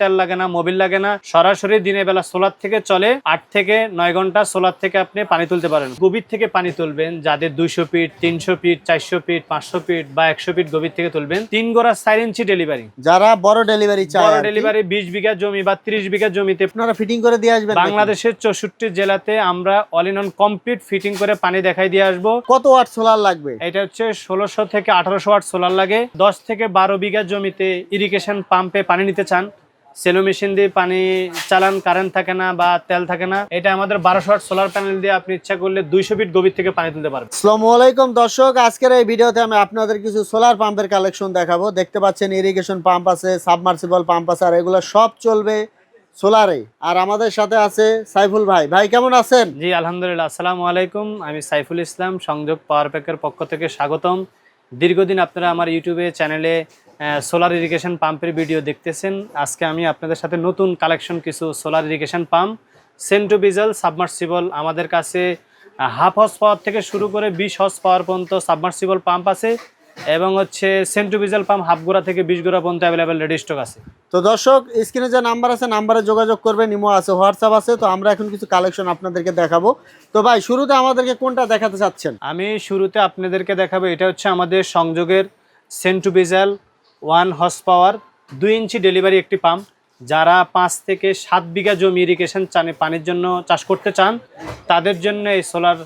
তেল লাগে না মোবিল লাগে না সরাসরি দিনের বেলা সোলার থেকে চলে আট থেকে নয় ঘণ্টা সোলার থেকে আপনি পানি তুলতে পারেন। গভীর থেকে পানি তুলবেন যাদের দুইশো ফিট তিনশো ফিট চারশো ফিট পাঁচশো ফিট বা একশো ফিট গভীর থেকে তুলবেন। তিন গোড়া চার ইঞ্চি ডেলিভারি যারা বড় ডেলিভারি বড় ডেলিভারি বিশ বিঘা জমি বা ত্রিশ বিঘা জমিতে আপনারা ফিটিং করে দিয়ে আসবেন বাংলাদেশের চৌষট্টি জেলাতে আমরা all in one complete fitting করে পানি দেখাই দিয়ে আসব। কত ওয়াট সোলার লাগবে? এটা হচ্ছে ষোলোশো থেকে আঠারোশো ওয়াট সোলার লাগে। দশ থেকে বারো বিঘা জমিতে ইরিগেশন পাম্পে পানি নিতে চান সেলো মেশিন দিয়ে পানি চালান কারেন্ট থাকে না বা তেল থাকে না এটা আমাদের বারোশো ওয়াট সোলার প্যানেল দিয়ে আপনি ইচ্ছা করলে দুইশো ফিট গভীর থেকে পানি তুলতে পারবেন। আসসালামু আলাইকুম দর্শক আজকের এই ভিডিওতে আমি আপনাদের কিছু সোলার পাম্পের কালেকশন দেখাবো। দেখতে পাচ্ছেন ইরিগেশন পাম্প আছে সাবমার্সিবল পাম্প আছে আর এগুলো সব চলবে সোলারে আর আমাদের সাথে আছে সাইফুল ভাই। ভাই কেমন আছেন? জি আলহামদুলিল্লাহ। আসসালামু আলাইকুম আমি সাইফুল ইসলাম সংযোগ পাওয়ার প্যাকের পক্ষ থেকে স্বাগতম। দীর্ঘদিন আপনারা আমার ইউটিউবে চ্যানেলে সোলার ইরিগেশন পাম্পের ভিডিও দেখতেছেন। আজকে আমি আপনাদের সাথে নতুন কালেকশন কিছু সোলার ইরিগেশন পাম্প সেন্টু বিজেল সাবমার্সিবল আমাদের কাছে হাফ হর্স পাওয়ার থেকে শুরু করে বিশ হর্স পাওয়ার পর্যন্ত সাবমার্সিবল পাম্প আছে এবং হচ্ছে সেন্টু বিজেল পাম্প হাফ গোড়া থেকে বিশ গোড়া পর্যন্ত অ্যাভেলেবেল রেডি স্টক আছে। তো দর্শক স্ক্রিনে যে নাম্বার আছে নাম্বারে যোগাযোগ করবেন ইমো আছে হোয়াটসঅ্যাপ আছে তো আমরা এখন কিছু কালেকশন আপনাদেরকে দেখাবো। তো ভাই শুরুতে আমাদেরকে কোনটা দেখাতে চাচ্ছেন? আমি শুরুতে আপনাদেরকে দেখাবো এটা হচ্ছে আমাদের সংযোগের সেন্টু বিজাল ওয়ান হর্স পাওয়ার দুই ইঞ্চি ডেলিভারি একটি পাম্প। যারা পাঁচ থেকে সাত বিঘা জমি ইরিগেশন চানে পানির জন্য চাষ করতে চান তাদের জন্য এই সোলার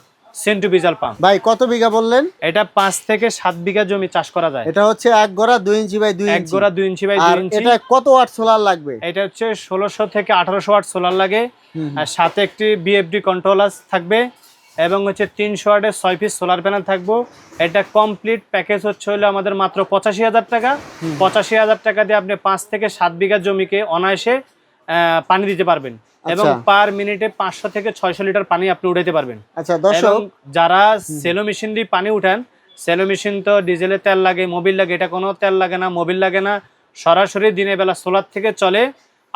সেন্টু বিজাল পাম্প। ভাই কত বিঘা বললেন? এটা পাঁচ থেকে সাত বিঘা জমি চাষ করা যায়। এটা হচ্ছে এক গোড়া দুই ইঞ্চি বাই দুই এক গোড়া দুই ইঞ্চি বাই দুই ইঞ্চি। এটা কত ওয়াট সোলার লাগবে? এটা হচ্ছে ষোলোশো থেকে আঠারোশো ওয়াট সোলার লাগে। আর সাথে একটি বিএফডি কন্ট্রোলার থাকবে। এবং হচ্ছে তিনশো ওয়াটের ছয় পিস সোলার প্যানেল থাকব। এটা কমপ্লিট প্যাকেজ হচ্ছে হলো আমাদের মাত্র পঁচাশি হাজার টাকা। পঁচাশি হাজার টাকা দিয়ে আপনি পাঁচ থেকে সাত বিঘা জমিকে অনায়াসে পানি দিতে পারবেন এবং আচ্ছা। পার মিনিটে পাঁচশো থেকে ছয়শো লিটার পানি আপনি উঠাইতে পারবেন। আচ্ছা দর্শক। এবং যারা সেলো মেশিন দিয়ে পানি উঠান সেলো মেশিন তো ডিজেলে তেল লাগে মোবিল লাগে এটা কোনো তেল লাগে না মোবিল লাগে না। সরাসরি দিনের বেলা সোলার থেকে চলে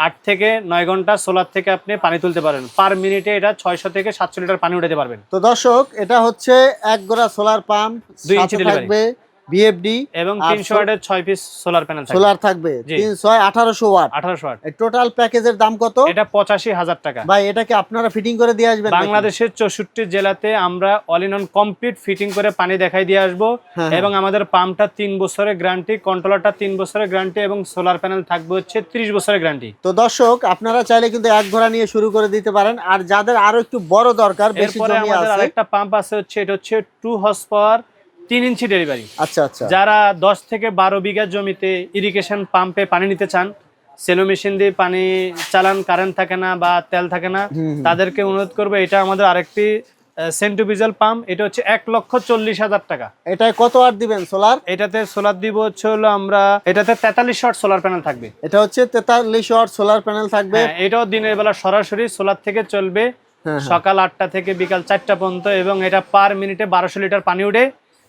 আট থেকে নয় ঘণ্টা সোলার থেকে আপনি পানি তুলতে পারেন। পার মিনিটে এটা ছয়শো থেকে সাতশো লিটার পানি উঠাতে পারবেন। তো দর্শক এটা হচ্ছে এক গোড়া সোলার পাম্প দুই ইঞ্চি থাকবে বিএফডি এবং আর তিনশো sol- ওয়াটের ছয় পিস সোলার প্যানেল থাকবে। সোলার থাকবে। জি। তিন ছয় আঠারোশো ওয়াট। আঠারোশো ওয়াট টোটাল প্যাকেজের দাম কত? এটা পঁচাশি হাজার টাকা। ভাই এটা কি আপনারা ফিটিং করে দিয়ে আসবেন বাংলাদেশের চৌষট্টি জেলাতে আমরা all in one complete fitting করে পানি দেখাই দিয়ে আসব। হ্যাঁ, এবং আমাদের পাম্পটা তিন বছরের গ্যারান্টি কন্ট্রোলারটা তিন বছরের গ্যারান্টি এবং সোলার প্যানেল থাকবে হচ্ছে ত্রিশ বছরের গ্যারান্টি তো দর্শক আপনারা চাইলে কিন্তু এক ঘোড়া নিয়ে শুরু করে দিতে পারেন। আর যাদের আরও একটু বড় দরকার বেশি জমি আমাদের আছে আরেকটা পাম্প আছে হচ্ছে এটা হচ্ছে টু হর্স পাওয়ার তিন ইঞ্চি ডেলিভারি আচ্ছা আচ্ছা। যারা দশ থেকে বারো বিঘা জমিতে ইরিগেশন পাম্পে পানি নিতে চান সেলো মেশিন দিয়ে পানি চালান কারেন্ট থাকে না বা তেল থাকে না। তাদেরকে অনুরোধ করব এটা আমাদের আরেকটি সেন্টুবিজাল পাম্প এটা হচ্ছে এক লক্ষ চল্লিশ হাজার টাকা। এটায় কত ওয়াট দিবেন সোলার এটাতে সোলার দিব হচ্ছে হলো আমরা এটাতে তেতাল্লিশ শট সোলার প্যানেল থাকবে। এটা হচ্ছে তেতাল্লিশ ওয়াট সোলার প্যানেল থাকবে। হ্যাঁ, এটাও দিনের বেলা সরাসরি সোলার থেকে চলবে। হ্যাঁ, হ্যাঁ। সকাল আটটা থেকে বিকাল চারটা পর্যন্ত এবং এটা পার মিনিটে বারোশো লিটার পানি উঠে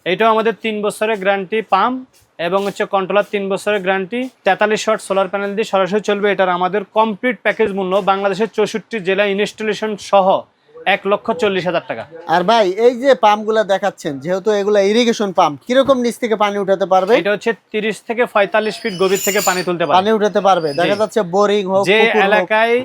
এটাও আমাদের তিন বছরের গ্যারান্টি পাম্প এবং হচ্ছে কন্ট্রোলার তিন বছরের গ্যারান্টি তেতাল্লিশ শট সোলার প্যানেল দিয়ে সরাসরি চলবে। এটার আমাদের কমপ্লিট প্যাকেজ মূল্য বাংলাদেশের চৌষট্টি জেলা ইনস্টলেশন সহ এক লক্ষ চল্লিশ হাজার টাকা। আর ভাই এই যে পাম্পগুলো দেখাচ্ছেন যেহেতু এগুলো ইরিগেশন পাম্প কীরকম নিচ থেকে পানি উঠাতে পারবে? এটা হচ্ছে তিরিশ থেকে পঁয়তাল্লিশ ফিট গভীর থেকে পানি তুলতে পারে পানি উঠাতে পারবে। দেখা যাচ্ছে বোরিং হোক যে এলাকায়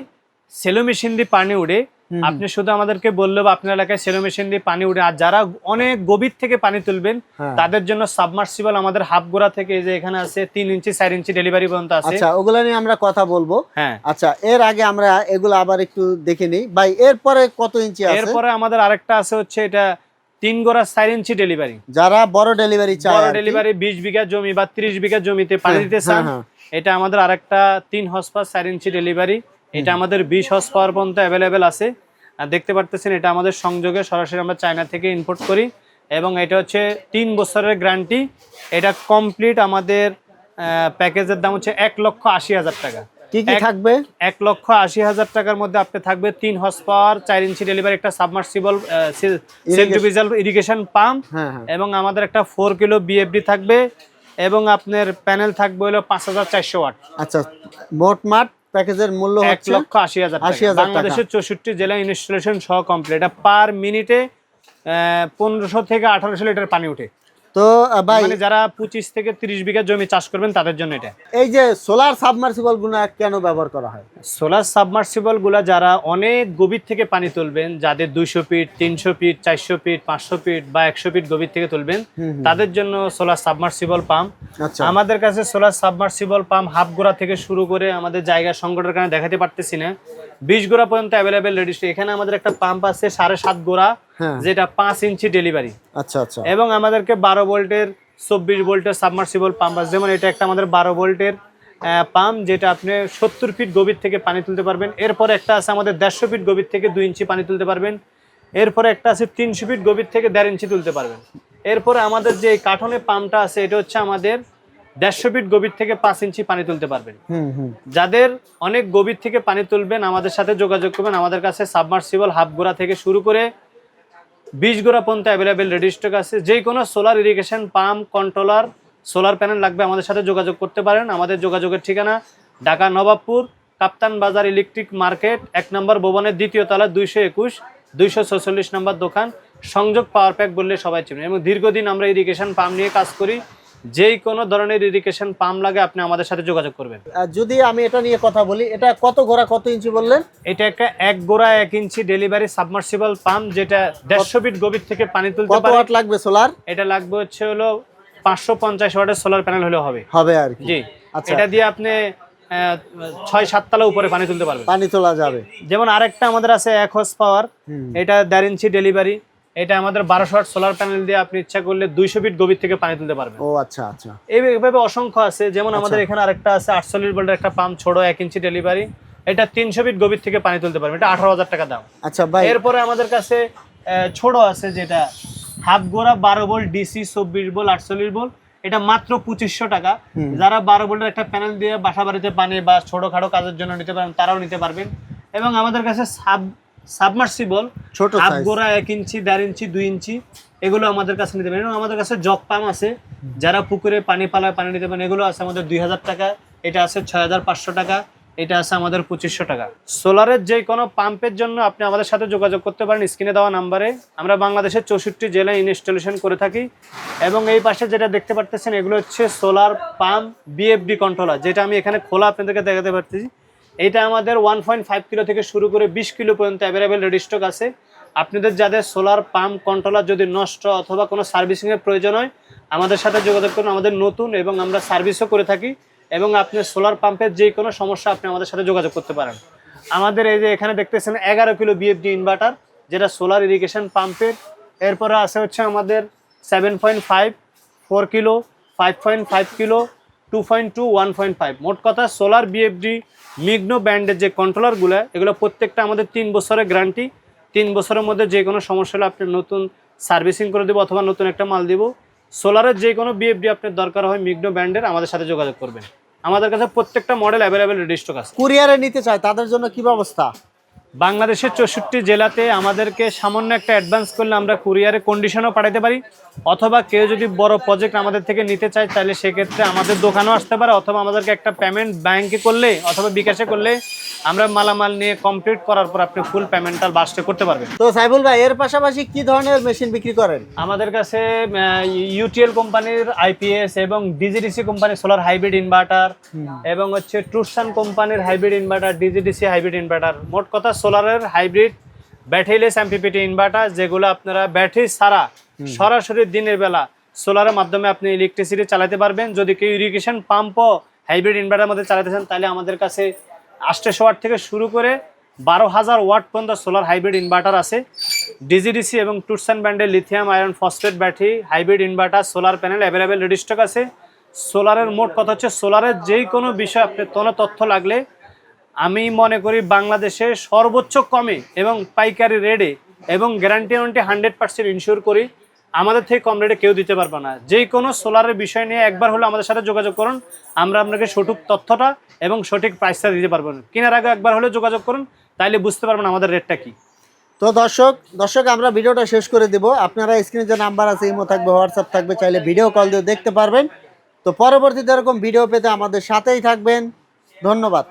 সেলো মেশিন দিয়ে পানি উঠে। আপনি শুধু আমাদেরকে বললে আপনার এলাকায় সেলো মেশিন দিয়ে পানি উঠে আর যারা অনেক গভীর থেকে পানি তুলবেন হ্যাঁ। তাদের জন্য সাবমার্সিবল আমাদের হাফ গোড়া থেকে যে এখানে আছে তিন ইঞ্চি চার ইঞ্চি ডেলিভারি পর্যন্ত আছে। আচ্ছা ওগুলো নিয়ে আমরা কথা বলব। হ্যাঁ। আচ্ছা এর আগে আমরা এগুলো আবার একটু দেখে নিই। ভাই এরপরে কত ইঞ্চি আছে? এরপরে আমাদের আরেকটা আছে হচ্ছে এটা তিন গোড়া চার ইঞ্চি ডেলিভারি যারা বড় ডেলিভারি চায় বড় ডেলিভারি বিশ বিঘা জমি বা ত্রিশ বিঘা জমিতে পানি হ্যাঁ, দিতে হ্যাঁ, চান। এটা আমাদের আরেকটা তিন পাওয়ার চার ইঞ্চি ডেলিভারি এটা আমাদের বিশ হর্স পাওয়ার পর্যন্ত অ্যাভেলেবেল আছে। আর দেখতে পারতেছেন এটা আমাদের সংযোগে সরাসরি আমরা চায়না থেকে ইম্পোর্ট করি। এবং এটা হচ্ছে তিন বছরের গ্যারান্টি এটা কমপ্লিট আমাদের প্যাকেজের দাম হচ্ছে এক লক্ষ আশি হাজার টাকা। কি কি থাকবে? এক লক্ষ আশি হাজার টাকার মধ্যে আপনি থাকবে তিন হর্স পাওয়ার চার ইঞ্চি ডেলিভারি একটা সাবমার্সিবল সেন্ট্রিভিজাল ইরিগেশন পাম্প এবং আমাদের একটা ফোর কিলো বিএফডি থাকবে। এবং আপনার প্যানেল থাকবে হলো পাঁচ হাজার চারশো ওয়াট। আচ্ছা মোট মাঠ? প্যাকেজের মূল্য এক হচ্ছে লক্ষ আশি হাজার 80,000 টাকা। বাংলাদেশের চৌষট্টি জেলা ইনস্টলেশন সহ কমপ্লিট এটা পার মিনিটে 1500 থেকে আঠারোশো লিটার পানি উঠে তো ভাই মানে যারা পঁচিশ থেকে তিরিশ বিঘা জমি চাষ করবেন তাদের জন্য এটা। এই যে সোলার সাবমার্সিবলগুলো কেন ব্যবহার করা হয়? সোলার সাবমার্সিবলগুলা যারা অনেক গভীর থেকে পানি তুলবেন যাদের দুইশো ফিট তিনশো ফিট চারশো ফিট পাঁচশো ফিট বা একশো ফিট গভীর থেকে তুলবেন। তাদের জন্য সোলার সাবমার্সিবল পাম্প আমাদের কাছে সোলার সাবমার্সিবল পাম্প হাফ গোড়া থেকে শুরু করে আমাদের জায়গা সংকটের কারণে দেখাতে পারতেছি না। বিশ গোড়া পর্যন্ত অ্যাভেলেবেল রেডি এখানে আমাদের একটা পাম্প আছে সাড়ে সাত গোড়া হ্যাঁ। যেটা পাঁচ ইঞ্চি ডেলিভারি আচ্ছা আচ্ছা। এবং আমাদেরকে বারো ভোল্টের চব্বিশ ভোল্টের সাবমার্সিবল পাম্প আছে। যেমন এটা একটা আমাদের বারো ভোল্টের পাম্প যেটা আপনি সত্তর ফিট গভীর থেকে পানি তুলতে পারবেন। এরপরে একটা আছে আমাদের দেড়শো ফিট গভীর থেকে দুই ইঞ্চি পানি তুলতে পারবেন। এরপরে একটা আছে তিনশো ফিট গভীর থেকে দেড় ইঞ্চি তুলতে পারবেন। এরপরে আমাদের যে কাঠনের পাম্পটা আছে এটা হচ্ছে আমাদের দেড়শো ফিট গভীর থেকে পাঁচ ইঞ্চি পানি তুলতে পারবেন। যাদের অনেক গভীর থেকে পানি তুলবেন আমাদের সাথে যোগাযোগ করবেন। আমাদের কাছে সাবমার্সিবল হাফ গোড়া থেকে শুরু করে বিশ গোড়া পর্যন্ত অ্যাভেলেবেল রেডি স্টক আছে। যে কোনো solar irrigation pump controller solar panel লাগবে আমাদের সাথে যোগাযোগ করতে পারেন। আমাদের যোগাযোগের ঠিকানা ঢাকা নবাবপুর কাপ্তান বাজার ইলেকট্রিক মার্কেট এক নম্বর ভবনের দ্বিতীয় তলা দুইশো একুশ দুইশো ছচল্লিশ নম্বর দোকান। সংযোগ পাওয়ার প্যাক বললে সবাই চিনেন। এবং দীর্ঘদিন আমরা ইরিগেশন পাম্প নিয়ে কাজ করি। যেই কোনো ধরনের ইরিগেশন পাম্প লাগে আপনি আমাদের সাথে যোগাযোগ করবেন। যদি আমি এটা নিয়ে কথা বলি এটা কত গোড়া কত ইঞ্চি বললেন? এটা একটা এক গোড়া এক ইঞ্চি ডেলিভারি সাবমার্সিবল পাম্প যেটা দেড়শো ফিট গভীর থেকে পানি তুলতে কত ওয়াট লাগবে সোলার এটা লাগবে হচ্ছে হলো পাঁচশো পঞ্চাশ ওয়াটের সোলার প্যানেল হলে হবে। হবে আর কি। জি। আচ্ছা। এটা দিয়ে আপনি ছয় সাততলা উপরে পানি তুলতে পারবেন। পানি তোলা যাবে। যেমন আরেকটা আমাদের আছে এক হর্স পাওয়ার এটা দেড় ইঞ্চি ডেলিভারি এটা আমাদের বারোশো ওয়াট সোলার প্যানেল দিয়ে আপনি ইচ্ছা করলে দুইশো ফিট গভীর থেকে পানি তুলতে পারবেন। ও আচ্ছা আচ্ছা। এইভাবে অসংখ্য আছে। যেমন আমাদের এখানে আরেকটা আছে আটচল্লিশ ভোল্টের একটা পাম্প ছোট এক ইঞ্চি ডেলিভারি এটা তিনশো ফিট গভীর থেকে পানি তুলতে পারবেন। এটা আঠারো হাজার টাকা দাম। আচ্ছা ভাই। এরপরে আমাদের কাছে ছোট আছে যেটা হাফ গোড়া বারো ভোল্ট ডিসি চব্বিশ ভোল্ট আটচল্লিশ ভোল্ট এটা মাত্র পঁচিশশো টাকা। যারা বারো ভোল্টের একটা প্যানেল দিয়ে বাসা বাড়িতে পানি বা ছোটখাটো কাজের জন্য নিতে পারেন তারাও নিতে পারবেন। এবং আমাদের কাছে সাব সাবমার্সিবল ছোট গোড়া এক ইঞ্চি দেড় ইঞ্চি দুই ইঞ্চি এগুলো আমাদের কাছে নিতে পারেন। এবং আমাদের কাছে জগ পাম্প আছে। যারা পুকুরে পানি পালায় পানি নিতে পারেন এগুলো আছে আমাদের দুই হাজার টাকা এটা আছে ছয় হাজার পাঁচশো টাকা এটা আছে আমাদের পঁচিশশো টাকা। সোলারের যে কোনো পাম্পের জন্য আপনি আমাদের সাথে যোগাযোগ করতে পারেন স্ক্রিনে দেওয়া নাম্বারে। আমরা বাংলাদেশের চৌষট্টি জেলায় ইনস্টলেশন করে থাকি। এবং এই পাশে যেটা দেখতে পারতেছেন এগুলো হচ্ছে সোলার পাম্প বিএফডি কন্ট্রোলার যেটা আমি এখানে খোলা আপনাদেরকে দেখাতে পারতেছি। এটা আমাদের ওয়ান পয়েন্ট ফাইভ কিলো থেকে শুরু করে বিশ কিলো পর্যন্ত অ্যাভেলেবেল রেডি স্টক আছে। আপনাদের যাদের সোলার পাম্প কন্ট্রোলার যদি নষ্ট অথবা কোনো সার্ভিসিংয়ের প্রয়োজন হয়, আমাদের সাথে যোগাযোগ করুন। আমাদের নতুন এবং আমরা সার্ভিসও করে থাকি এবং আপনি সোলার পাম্পের যে কোনো সমস্যা আপনি আমাদের সাথে যোগাযোগ করতে পারেন। আমাদের এই যে এখানে দেখতেছেন এগারো কিলো বিএফডি ইনভার্টার যেটা সোলার ইরিগেশন পাম্পের এরপরে আছে হচ্ছে আমাদের seven point five four kilo five point five kilo two point two one point five মোট কথা সোলার বিএফডি মিগনো ব্যান্ডের যে কন্ট্রোলারগুলো এগুলো প্রত্যেকটা আমাদের তিন বছরের গ্যারান্টি তিন বছরের মধ্যে যে কোনো সমস্যা হলে আপনি নতুন সার্ভিসিং করে দেবো অথবা নতুন একটা মাল দেবো। সোলারের যে কোনো বিএফডি আপনার দরকার হয় মিগনো ব্যান্ডের আমাদের সাথে যোগাযোগ করবেন। আমাদের কাছে প্রত্যেকটা মডেল অ্যাভেলেবেল রেডি স্টক আছে। কুরিয়ারে নিতে চায়, তাদের জন্য কি ব্যবস্থা? বাংলাদেশের চৌষট্টি জেলাতে আমাদেরকে সামান্য একটা অ্যাডভান্স করলে আমরা কুরিয়ারে কন্ডিশনও পাঠাতে পারি। অথবা কেউ যদি বড় প্রজেক্ট আমাদের থেকে নিতে চায় তাহলে সেক্ষেত্রে আমাদের দোকানেও আসতে পারে অথবা আমাদেরকে একটা পেমেন্ট ব্যাংকে করলে অথবা বিকাশে করলে আমরা মালামাল নিয়ে কমপ্লিট করার পর আপনি ফুল পেমেন্টটা বাসটা করতে পারবেন। তো সাইবুল ভাই এর পাশাপাশি কি ধরনের মেশিন বিক্রি করেন? আমাদের কাছে ইউটিএল কোম্পানির আইপিএস এবং ডিজিডিসি কোম্পানির সোলার হাইব্রিড ইনভার্টার এবং হচ্ছে ট্রুসান কোম্পানির হাইব্রিড ইনভার্টার ডিজিডিসি হাইব্রিড ইনভার্টার মোট কথা সোলারের হাইব্রিড ব্যাটারিলেস এমপিপিটি ইনভার্টার যেগুলো আপনারা ব্যাটারি ছাড়া সরাসরি দিনের বেলা সোলারের মাধ্যমে আপনি ইলেকট্রিসিটি চালাতে পারবেন। যদি কেউ ইরিগেশন পাম্পও হাইব্রিড ইনভার্টার মধ্যে চালাতে চান তাহলে আমাদের কাছে আটশোশো ওয়াট থেকে শুরু করে বারো হাজার ওয়াট পর্যন্ত সোলার হাইব্রিড ইনভার্টার আছে। ডিজিডিসি এবং টুরসান ব্র্যান্ডের lithium iron phosphate battery hybrid inverter solar panel available ready stock আছে। সোলারের মোট কথা হচ্ছে সোলারের যেই কোনো বিষয় আপনি কোনো তথ্য লাগলে আমি মনে করি বাংলাদেশে সর্বোচ্চ কমে এবং পাইকারি রেটে এবং guarantee warranty hundred percent insure করি। আমাদের থেকে কম রেটে কেউ দিতে পারবে না। যেই কোনো সোলারের বিষয় নিয়ে একবার হলে আমাদের সাথে যোগাযোগ করুন। আমরা আপনাকে সঠিক তথ্যটা এবং সঠিক প্রাইসটা দিতে পারব না। কেনার আগে একবার হলে যোগাযোগ করুন, তাইলে বুঝতে পারবেন আমাদের রেটটা কি। তো দর্শক দর্শক, আমরা ভিডিওটা শেষ করে দিব। আপনারা স্ক্রিনে যে নাম্বার আছে, ইমো থাকবে হোয়াটসঅ্যাপ থাকবে, চাইলে ভিডিও কল দিয়ে দেখতে পারবেন। তো পরবর্তীতে এরকম ভিডিও পেতে আমাদের সাথেই থাকবেন। ধন্যবাদ।